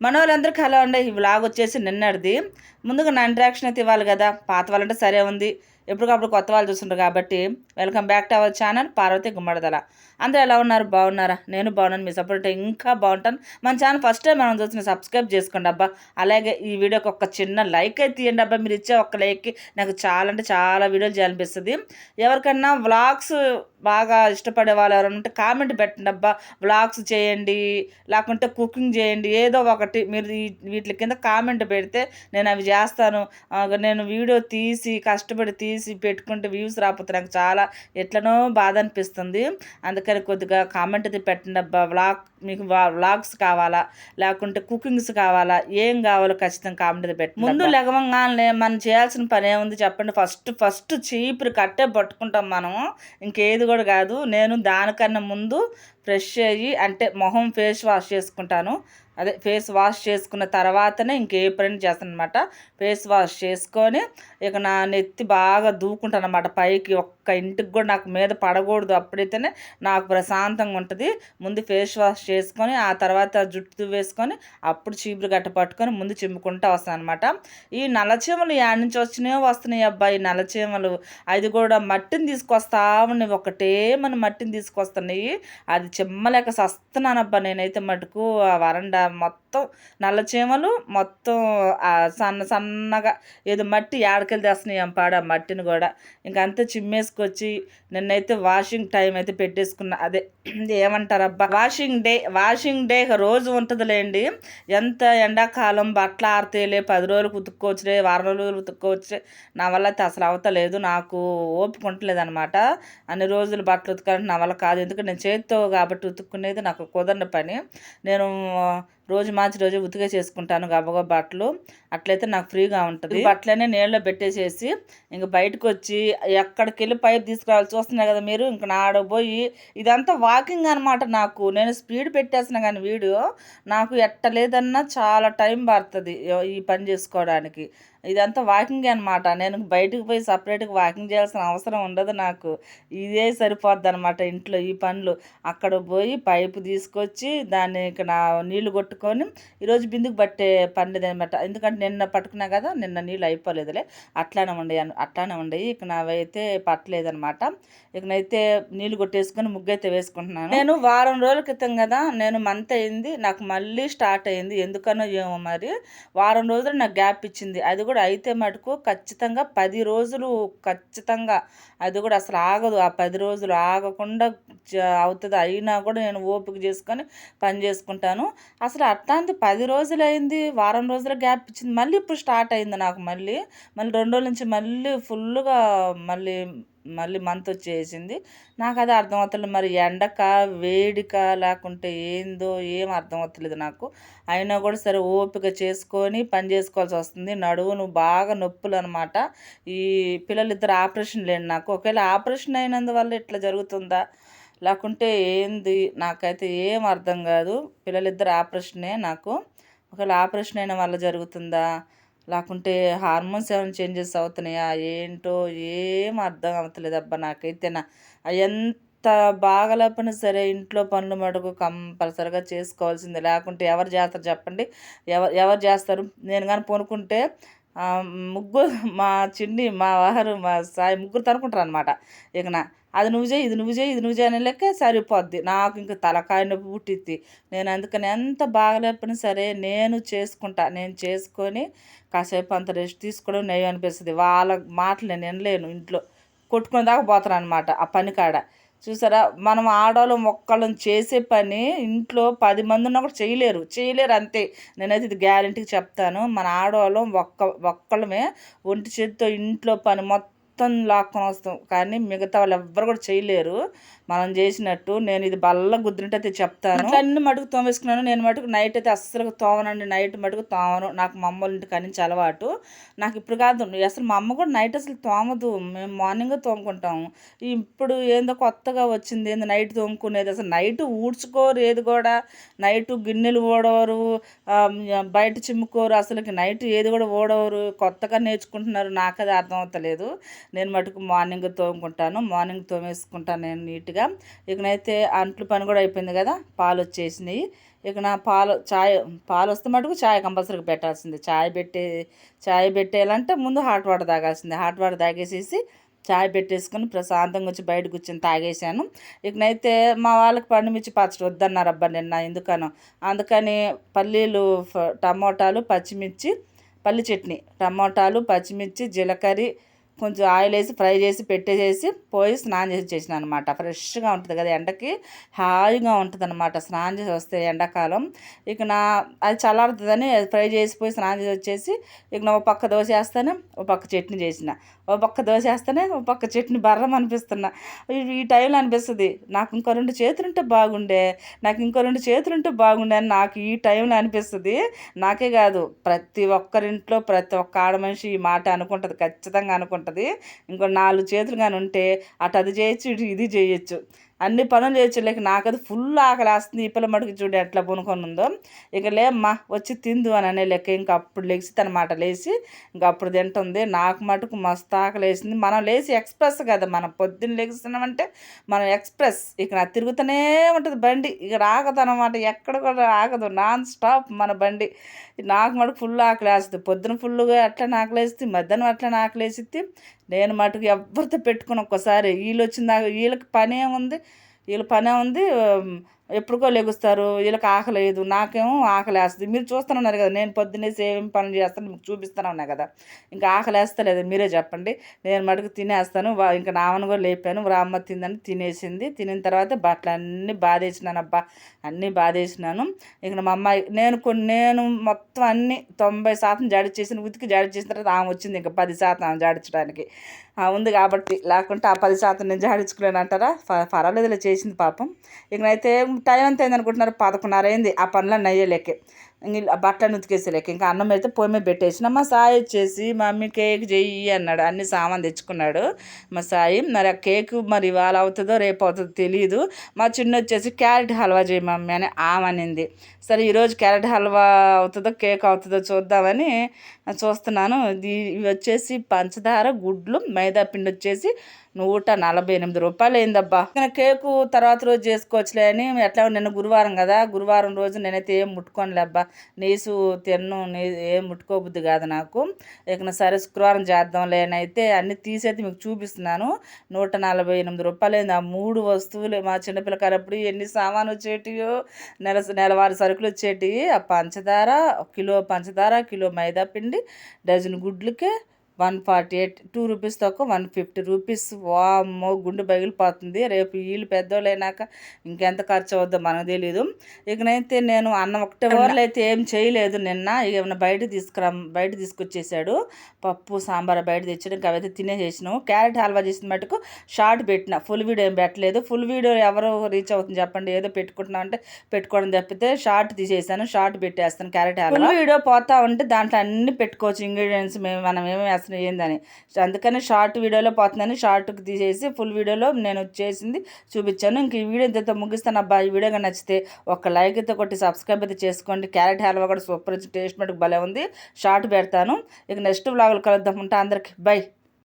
మన వాళ్ళందరికీ హలో అండి. ఈ వ్లాగ్ వచ్చేసి నిన్నటిది. ముందుగా నా ఇంట్రాక్షన్ అయితే ఇవ్వాలి కదా. పాత వాళ్ళంటే సరే ఉంది. ఎప్పటికప్పుడు కొత్త వాళ్ళు చూస్తుంటారు కాబట్టి welcome back to our channel Parvathi Gummadadala అందరూ ఎలా ఉన్నారు? బాగున్నారా? నేను బాగున్నాను మీ సపోర్ట్ ఇంకా బాగుంటాను. మన ఛానల్ ఫస్ట్ టైం మనం చూసిన సబ్స్క్రైబ్ చేసుకోండి అబ్బా. అలాగే ఈ వీడియోకి ఒక చిన్న లైక్ అయితే తీయండి అబ్బా. మీరు ఇచ్చే ఒక లైక్కి నాకు చాలా అంటే చాలా వీడియోలు చేయాలనిపిస్తుంది. ఎవరికన్నా వ్లాగ్స్ బాగా ఇష్టపడే వాళ్ళు ఎవరైనా ఉంటే కామెంట్ పెట్టండి అబ్బా. వ్లాగ్స్ చేయండి లేకుంటే కుకింగ్ చేయండి ఏదో ఒకటి. మీరు వీటి కింద కామెంట్ పెడితే నేను అవి చేస్తాను. నేను వీడియో తీసి కష్టపడి తీసి పెట్టుకుంటే వ్యూస్ రాకపోతే నాకు చాలా ఎట్లనో బాధ అనిపిస్తుంది. అందుకని కొద్దిగా కామెంట్ అయితే పెట్టండి అబ్బా. వ్లాగ్ మీకు వ్లాగ్స్ కావాలా? లేకుంటే కుకింగ్స్ కావాలా? ఏం కావాలో ఖచ్చితంగా కామెంట్ అయితే పెట్టండి ముందు లెగవంగానే మనం చేయాల్సిన పని ఏముంది చెప్పండి. ఫస్ట్ ఫస్ట్ చీపురు కట్టే పట్టుకుంటాం మనం. ఇంకేది కూడా కాదు. నేను దానికన్నా ముందు ఫ్రెష్ అయ్యి అంటే మొహం ఫేస్ వాష్ చేసుకుంటాను. అదే ఫేస్ వాష్ చేసుకున్న తర్వాతనే ఇంకే పని చేస్తాను అనమాట ఫేస్ వాష్ చేసుకొని ఇక నా నెత్తి బాగా దూకుంటాను అనమాట పైకి. ఒక్క ఇంటికి కూడా నాకు మీద పడకూడదు అప్పుడైతేనే నాకు ప్రశాంతంగా ఉంటుంది. ముందు ఫేస్ వాష్ చేసుకొని ఆ తర్వాత జుట్టు వేసుకొని అప్పుడు చీపురు గట్ట పట్టుకొని ముందు చిమ్ముకుంటూ వస్తాను అనమాట ఈ నల్లచీమలు యాడ్ నుంచి వచ్చినాయో వస్తున్నాయి అబ్బాయి నల్లచీమలు అది కూడా మట్టిని తీసుకొస్తా ఉన్నాయి ఒకటే మన మట్టిని తీసుకొస్తున్నాయి. అది చిమ్మలేక సస్తున్నానబ్బా నేనైతే మటుకు ఆ వరండా మొత్తం మొత్తం నల్ల చీమలు మొత్తం సన్న సన్నగా ఏదో మట్టి ఏడకలు తెస్తున్నాయి పాడ ఆ మట్టిని కూడా. ఇంకంతా అంతా చిమ్మేసుకొచ్చి నిన్నైతే వాషింగ్ టైం అయితే పెట్టేసుకున్నా. అదే ఏమంటారు అబ్బా వాషింగ్ డే వాషింగ్ డే రోజు ఉంటుందిలేండి. ఎంత ఎండాకాలం బట్టలు ఆరితేలే పది రోజులు ఉతుక్కోవచ్చులే వారం రోజులు ఉతుక్కోవచ్చులే. నా వల్ల అయితే అసలు అవతలేదు. నాకు ఓపిక ఉండలేదు అనమాట అన్ని రోజులు బట్టలు ఉతకాలంటే నా వల్ల కాదు. ఎందుకంటే నేను చేతితో కాబట్టి ఉతుక్కునేది నాకు కుదరని పని. నేను రోజు మార్చి రోజు ఉతికే చేసుకుంటాను గబగబా బట్టలు అట్లయితే నాకు ఫ్రీగా ఉంటుంది. బట్టలనే నీళ్ళలో పెట్టేసేసి ఇంక బయటకు వచ్చి ఎక్కడికి వెళ్ళి పైప్ తీసుకురావాలి చూస్తున్నారు కదా మీరు. ఇంక నాడ పోయి ఇదంతా వాకింగ్ అనమాట నాకు. నేను స్పీడ్ పెట్టేసిన కానీ వీడియో నాకు ఎట్ట లేదన్నా చాలా టైం పడుతుంది ఈ పని చేసుకోవడానికి. ఇదంతా వాకింగ్ అనమాట నేను బయటకు పోయి సపరేట్గా వాకింగ్ చేయాల్సిన అవసరం ఉండదు నాకు. ఇదే సరిపోద్ది అనమాట ఇంట్లో ఈ పనులు. అక్కడ పోయి పైపు తీసుకొచ్చి దాన్ని ఇక నా నీళ్ళు కొట్టుకొని ఈరోజు బిందుకు పట్టే పని లేదనమాట ఎందుకంటే నిన్న పట్టుకున్నా కదా నిన్న నీళ్ళు అయిపోలేదులే. అట్లానే ఉండేవి అట్లానే ఉండయి. ఇక నావైతే పట్టలేదనమాట ఇకనైతే నీళ్ళు కొట్టేసుకొని ముగ్గు అయితే వేసుకుంటున్నాను. నేను వారం రోజుల క్రితం కదా నేను మంత్ అయింది నాకు మళ్ళీ స్టార్ట్ అయింది. ఎందుకనో ఏమో మరి. వారం రోజులు నాకు గ్యాప్ ఇచ్చింది. అది కూడా అయితే మటుకు ఖచ్చితంగా పది రోజులు ఖచ్చితంగా అది కూడా అసలు ఆగదు. ఆ పది రోజులు ఆగకుండా అవుతుంది. అయినా కూడా నేను ఓపిక చేసుకొని పని చేసుకుంటాను. అసలు అట్లాంటి పది రోజులు అయింది వారం రోజుల గ్యాప్ ఇచ్చింది. మళ్ళీ ఇప్పుడు స్టార్ట్ అయింది నాకు మళ్ళీ. మళ్ళీ రెండు రోజుల నుంచి మళ్ళీ ఫుల్గా మళ్ళీ మళ్ళీ మంత్ వచ్చేసింది. నాకు అది అర్థం అవుతలేదు మరి ఎండక వేడిక లేకుంటే ఏందో ఏం అర్థం అవుతలేదు నాకు. అయినా కూడా సరే ఓపిక చేసుకొని పని చేసుకోవాల్సి వస్తుంది. నడువును బాగా నొప్పులు అనమాట ఈ పిల్లలిద్దరు ఆపరేషన్ లేండి నాకు. ఒకవేళ ఆపరేషన్ అయినందువల్ల ఇట్లా జరుగుతుందా? లేకుంటే ఏంది? నాకైతే ఏం అర్థం కాదు. పిల్లలిద్దరు ఆపరేషనే నాకు. ఒకవేళ ఆపరేషన్ అయిన వల్ల జరుగుతుందా? లేకుంటే హార్మోన్స్ ఏమైనా చేంజెస్ అవుతున్నాయా? ఏంటో ఏం అర్థం అవుతలేదు అబ్బా నాకైతే నా ఎంత బాగలేకపోయినా సరే ఇంట్లో పనులు మటుకు కంపల్సరిగా చేసుకోవాల్సిందే. లేకుంటే ఎవరు చేస్తారు చెప్పండి. ఎవరు ఎవరు చేస్తారు? నేను కానీ పొనుకుంటే ముగ్గురు మా చిన్ని మా వారు మా సాయి ముగ్గురు తనుకుంటారు అనమాట ఇక నా అది నువ్వు చేయి ఇది నువ్వు చేయి ఇది నువ్వు చేయి అనే లెక్క సరిపోద్ది. నాకు ఇంక తలకాయ నొప్పి పుట్టిద్ది. నేను అందుకని ఎంత బాగలేకపోయినా సరే నేను చేసుకుంటా. నేను చేసుకొని కాసేపు అంత రెస్ట్ తీసుకోవడం నయం అనిపిస్తుంది. వాళ్ళ మాటలు నేను వినలేను. ఇంట్లో కొట్టుకునే దాకా పోతాను అనమాట ఆ పని కాడ చూసారా? మనం ఆడవాళ్ళు ఒక్కళ్ళం చేసే పని ఇంట్లో పది మంది ఉన్నా కూడా చేయలేరు. చేయలేరు అంతే. నేనైతే ఇది గ్యారంటీకి చెప్తాను. మన ఆడవాళ్ళం ఒక్క ఒక్కళ్ళమే ఒంటి చేతితో ఇంట్లో పని మొత్తం లాక్కొని వస్తాం. కానీ మిగతా వాళ్ళు ఎవ్వరు కూడా చేయలేరు. మనం చేసినట్టు నేను ఇది బల్ల గుద్దినట్టయితే చెప్తాను. అన్ని మటుకు తోమేసుకున్నాను. నేను మటుకు నైట్ అయితే అస్సలు తోమనండి. నైట్ మటుకు తోమను. నాకు మా అమ్మ ఇంటికి నుంచి అలవాటు. నాకు ఇప్పుడు కాదు. అసలు మా అమ్మ కూడా నైట్ అసలు తోమదు. మేము మార్నింగ్ తోముకుంటాము. ఇప్పుడు ఏందో కొత్తగా వచ్చింది. ఏందో నైట్ తోముకునేది. అసలు నైట్ ఊడ్చుకోరు ఏది కూడా. నైట్ గిన్నెలు ఓడవరు. బయట చిమ్ముకోరు. అసలుకి నైట్ ఏది కూడా ఓడవరు. కొత్తగా నేర్చుకుంటున్నారు. నాకు అది అర్థం అవుతలేదు. నేను మటుకు మార్నింగ్ తోముకుంటాను. మార్నింగ్ తోమేసుకుంటాను నేను నీట్గా ఇకనైతే అంట్లు పని కూడా అయిపోయింది కదా. పాలు వచ్చేసినాయి. ఇక నా పాలు చాయ్ పాలు వస్తే మటుకు చాయ్ కంపల్సరీగా పెట్టాల్సింది. చాయ్ పెట్టే చాయ్ పెట్టేయాలంటే ముందు హాట్ వాటర్ తాగాల్సింది. హాట్ వాటర్ తాగేసేసి చాయ్ పెట్టేసుకుని ప్రశాంతంగా వచ్చి బయట కూర్చొని తాగేసాను ఇకనైతే మా వాళ్ళకి పండుమిర్చి పచ్చడి వద్దన్నారు అబ్బా నిన్న ఎందుకనో. అందుకని పల్లీలు టమోటాలు పచ్చిమిర్చి పల్లి చట్నీ టమోటాలు పచ్చిమిర్చి జీలకర్ర కొంచెం ఆయిల్ వేసి ఫ్రై చేసి పెట్టేసేసి పోయి స్నానం చేసి చేసిన అనమాట ఫ్రెష్గా ఉంటుంది కదా ఎండకి హాయిగా ఉంటుంది అనమాట స్నానం చేసి వస్తే ఎండాకాలం. ఇక నా అది చల్లారుతుందని ఫ్రై చేసి పోయి స్నానం చేసి వచ్చేసి ఇక నా ఒక పక్క దోశ వేస్తాను ఒక పక్క చట్నీ చేసిన. ఒక పక్క దోశ వేస్తానే ఒక పక్క చట్నీ బర్రం అనిపిస్తున్నా. ఈ- టైంలో అనిపిస్తుంది నాకు ఇంకో రెండు చేతులు ఉంటే బాగుండే నాకు ఇంకో రెండు చేతులు ఉంటే బాగుండే అని నాకు ఈ టైంలో అనిపిస్తుంది. నాకే కాదు ప్రతి ఒక్కరింట్లో ప్రతి ఒక్క ఆడ మనిషి ఈ మాట అనుకుంటుంది ఖచ్చితంగా అనుకుంటుంది. ఇంకో నాలుగు చేతులు కానీ ఉంటే అటు అది చేయొచ్చు ఇటు ఇది చేయొచ్చు. అన్ని పనులు చేయొచ్చు. లేక నాకది ఫుల్ ఆకలి వేస్తుంది. ఈ పిల్ల మటుకు చూడు ఎట్లా పొనుకొని ఉందో. ఇక లేమ్మా వచ్చి తిందు అని అనే లెక్క ఇంక అప్పుడు లేచి తన మాట లేచి ఇంక అప్పుడు తింటుంది. నాకు మటుకు మస్తు ఆకలి వేసింది. మనం లేచి ఎక్స్ప్రెస్ కదా. మనం పొద్దున్న లెగుస్తున్నామంటే మనం ఎక్స్ప్రెస్. ఇక నా తిరుగుతూనే ఉంటుంది బండి. ఇక రాగదు అనమాట ఎక్కడ కూడా ఆగదు. నాన్ స్టాప్ మన బండి. నాకు మటుకు ఫుల్ ఆకలి వేస్తుంది. పొద్దున ఫుల్గా అట్లా ఆకలి మధ్యాహ్నం అట్లా ఆకలి నేను మటుకు ఎవరితో పెట్టుకుని ఒక్కసారి వీళ్ళు వచ్చిందాక వీళ్ళకి పనే ఉంది వీళ్ళ పనే ఉంది ఎప్పుడుకో లెగుస్తారు వీళ్ళకి ఆకలేదు నాకేమో ఆకలి వేస్తుంది. మీరు చూస్తున్నారు కదా నేను పొద్దున్నే ఏమేమి పనులు చేస్తాను మీకు చూపిస్తాను ఉన్నా కదా. ఇంకా ఆకలి వేస్తలేదు మీరే చెప్పండి. నేను మటుకు తినేస్తాను వా- ఇంకా నామను కూడా లేపాను రామ్మ తిందని తినేసింది. తినిన తర్వాత బట్టలు అన్నీ బాధేసినాను అబ్బా అన్నీ బాధేసినాను ఇక మా అమ్మాయి నేను కొన్ని నేను మొత్తం అన్ని తొంభై శాతం జాడి చేసిన ఉతికి జాడి చేసిన తర్వాత ఆమె వచ్చింది ఇంకా పది శాతం ఆమె జాడించడానికి. ఉంది కాబట్టి లేకుంటే ఆ పది శాతం నేను జాడించుకోలేను అంటారా? ప- పర్వాలేదులే చేసింది పాపం. ఇకనైతే టైం ఎంత అయింది అనుకుంటున్నారు పదకొండున్నర అయింది ఆ పనులన్నీ అయ్యేలేకే. బట్టలు ఉతికేసేలేక. ఇంకా అన్నం అయితే పొయ్యి మీద పెట్టేసిన. మా సాయి వచ్చేసి మమ్మీ కేక్ చెయ్యి అన్నాడు. అన్ని సామాన్ తెచ్చుకున్నాడు మా సాయి. మరి ఆ కేక్ మరి ఇవాళ అవుతుందో రేపు అవుతుందో తెలియదు మా చిన్న వచ్చేసి క్యారెట్ హల్వా చేయి మమ్మీ అని ఆమనింది. అనింది సరే ఈరోజు క్యారెట్ హల్వా అవుతుందో కేక్ అవుతుందో చూద్దామని చూస్తున్నాను. ఇది ఇవి వచ్చేసి పంచదార గుడ్లు మైదా పిండి వచ్చేసి నూట నలభై ఎనిమిది రూపాయలు అయిందబ్బా కేకు తర్వాత రోజు చేసుకోవచ్చులే అని ఎట్లా నిన్న గురువారం కదా గురువారం రోజు నేనైతే ఏం ముట్టుకోనులేబ్బా. నీసు తిన్ను నీ ఏం ముట్టుకోబుద్ది కాదు నాకు. ఇక సరే శుక్రవారం చేద్దాంలే అని అయితే అన్ని తీసైతే మీకు చూపిస్తున్నాను. నూట నలభై ఎనిమిది రూపాయలు అయింది ఆ మూడు వస్తువులు మా చిన్నపిల్లకారప్పుడు ఎన్ని సామాను వచ్చేటివో నెల నెలవారి సరుకులు వచ్చేటివి ఆ పంచదార కిలో పంచదార కిలో మైదా పిండి dozen గుడ్లకే one forty eight two rupees తక్కువ వన్ ఫిఫ్టీ రూపీస్. వామ్మో గుండె పగిలిపోతుంది రేపు వీళ్ళు పెద్దోళ్ళు అయినాక ఇంకెంత ఖర్చు అవుద్దో మనకు తెలీదు. ఇకనైతే నేను అన్నం ఒకటే ఊర్లో అయితే ఏం చేయలేదు నిన్న. ఏమైనా బయట తీసుకురా బయట తీసుకొచ్చేసాడు. పప్పు సాంబార్ బయట తెచ్చాడు. ఇంకా అవైతే తినేసేసినాము. క్యారెట్ హల్వా చేసిన మటుకు షార్ట్ పెట్టిన. ఫుల్ వీడియో ఏం పెట్టలేదు. ఫుల్ వీడియో ఎవరు రీచ్ అవుతుంది చెప్పండి. ఏదో పెట్టుకుంటున్నాం అంటే పెట్టుకోవడం తప్పితే షార్ట్ తీసేసాను. షార్ట్ పెట్టేస్తాను క్యారెట్ హల్వా. వీడియో పోతా ఉంటే దాంట్లో అన్ని పెట్టుకోవచ్చు. ఇంగ్రీడియంట్స్ మేము మనం ఏమేమి వేస్తున్నాం ఏందని. సో అందుకని షార్ట్ వీడియోలో పోతుందని షార్ట్కి తీసేసి ఫుల్ వీడియోలో నేను చేసింది చూపించాను. ఇంక ఈ వీడియో ఇంతతో ముగిస్తాను. అబ్బా ఈ వీడియో నచ్చితే ఒక లైక్ అయితే కొట్టి సబ్స్క్రైబ్ అయితే చేసుకోండి. క్యారెట్ హల్వా కూడా సూపర్ టేస్ట్ మటుకు భలే ఉంది. షార్ట్ పెడతాను. ఇక నెక్స్ట్ బ్లాగులు కలుద్దాం. ఉంటా అందరికి. బై.